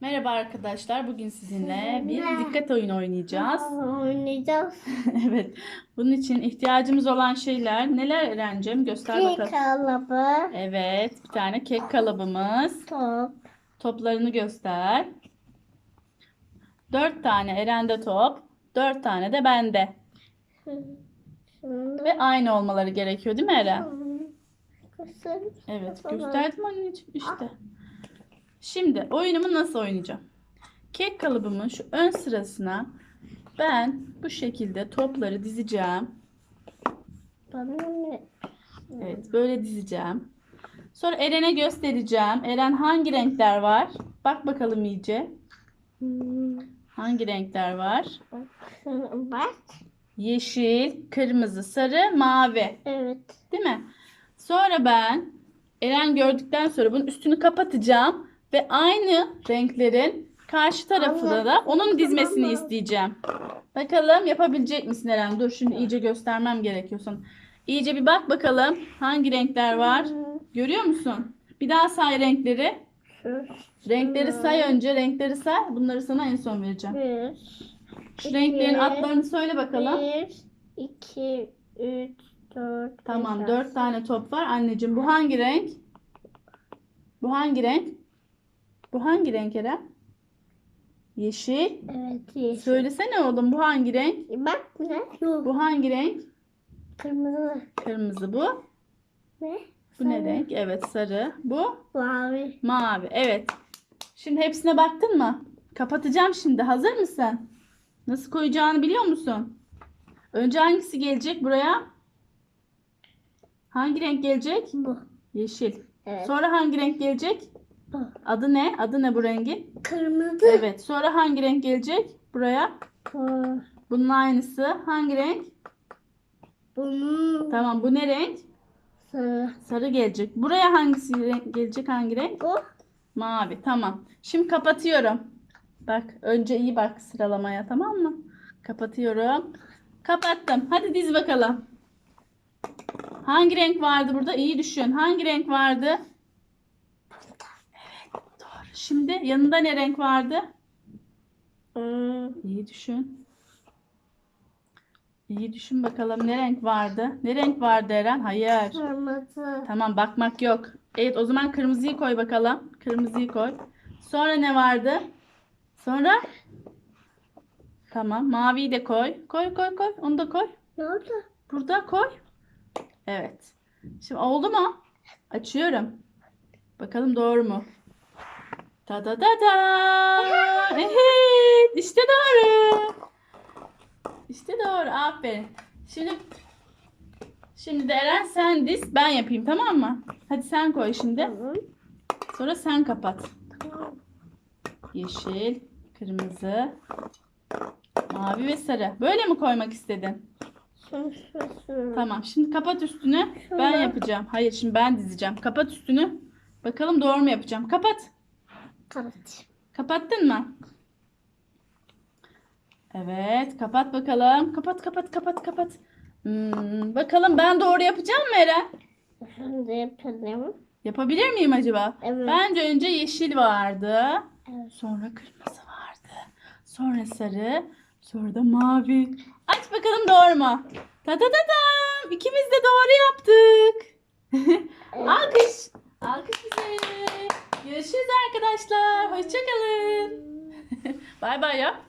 Merhaba arkadaşlar. Bugün sizinle bir dikkat oyunu oynayacağız. Oynayacağız. evet. Bunun için ihtiyacımız olan şeyler neler Eren'cim? Göster Kek bakalım. kalıbı, Evet. Bir tane kek kalıbımız. top, Toplarını göster. Dört tane Eren'de top. Dört tane de bende. Ve aynı olmaları gerekiyor değil mi Eren? Evet. Gösterdim anneciğim işte. Şimdi oyunumu nasıl oynayacağım? Kek kalıbımın şu ön sırasına ben bu şekilde topları dizeceğim. Evet böyle dizeceğim. Sonra Eren'e göstereceğim. Eren hangi renkler var? Bak bakalım iyice. Hmm, Hangi renkler var? Bak. Yeşil, kırmızı, sarı, mavi. Evet. Değil mi? Sonra ben Eren gördükten sonra bunun üstünü kapatacağım ve aynı renklerin karşı tarafına da onun dizmesini isteyeceğim. Bakalım yapabilecek misin Eren? Dur şimdi iyice göstermem gerekiyorsun. İyice bir bak bakalım hangi renkler var. Görüyor musun? Bir daha say renkleri. Renkleri say önce. Renkleri say. Bunları sana en son vereceğim. Bir. Şu İki. renklerin adlarını söyle bakalım. Bir, iki, üç, dört, Tamam, dört tane top var. Anneciğim bu hangi renk? Bu hangi renk? Bu hangi renk Eren? Yeşil. Evet. yeşil. Söylesene oğlum bu hangi renk? Bak ne? Bu hangi renk? Kırmızı. Kırmızı bu. Ne? Bu ne Sarı. renk? Evet sarı. Bu Mavi. mavi. Evet. Şimdi hepsine baktın mı? Kapatacağım şimdi. Hazır mısın? Nasıl koyacağını biliyor musun? Önce hangisi gelecek buraya? Hangi renk gelecek? Bu. Yeşil. Evet. Sonra hangi renk gelecek? Adı ne? Adı ne bu rengin? Kırmızı. Evet. Sonra hangi renk gelecek? Buraya. Bu. Bunun aynısı. Hangi renk? Bunun Tamam. Bu ne renk? sarı. Sarı gelecek. Buraya hangisi renk gelecek? Hangi renk? Bu. Mavi. Tamam. Şimdi kapatıyorum. Bak. Önce iyi bak sıralamaya. Tamam mı? Kapatıyorum. Kapattım. Hadi diz bakalım. Hangi renk vardı burada? İyi düşün. Hangi renk vardı? Şimdi yanında ne renk vardı? Hmm. İyi düşün. İyi düşün bakalım ne renk vardı? Ne renk vardı Eren? Hayır. Kırmızı. Tamam bakmak yok. Evet o zaman kırmızıyı koy bakalım. Kırmızıyı koy. Sonra ne vardı? Sonra? Tamam maviyi de koy. Koy koy koy. Onu da koy. Ne oldu? Burada koy. Evet. Şimdi oldu mu? Açıyorum. Bakalım doğru mu? Ta da da da. Evet. işte doğru. İşte doğru. Aferin. Şimdi Şimdi de Eren sen diz ben yapayım tamam mı? Hadi sen koy şimdi. Sonra sen kapat. Yeşil, kırmızı, mavi ve sarı. Böyle mi koymak istedin? Tamam. Şimdi kapat üstünü. Ben yapacağım. Hayır şimdi ben dizeceğim. Kapat üstünü. Bakalım doğru mu yapacağım? Kapat. Kapat. Kapattın mı? Evet. Kapat bakalım. Kapat kapat kapat kapat. Hmm, bakalım ben doğru yapacağım mı Eren? Şimdi yapalım. Yapabilir miyim acaba? Evet. Bence önce yeşil vardı. Evet. Sonra kırmızı vardı. Sonra sarı. Sonra da mavi. Aç bakalım doğru mu? Ta ta ta tam. İkimiz de doğru yaptık. Alkış. Alkış bize. Görüşürüz arkadaşlar. Hoşçakalın. Bay bay yap.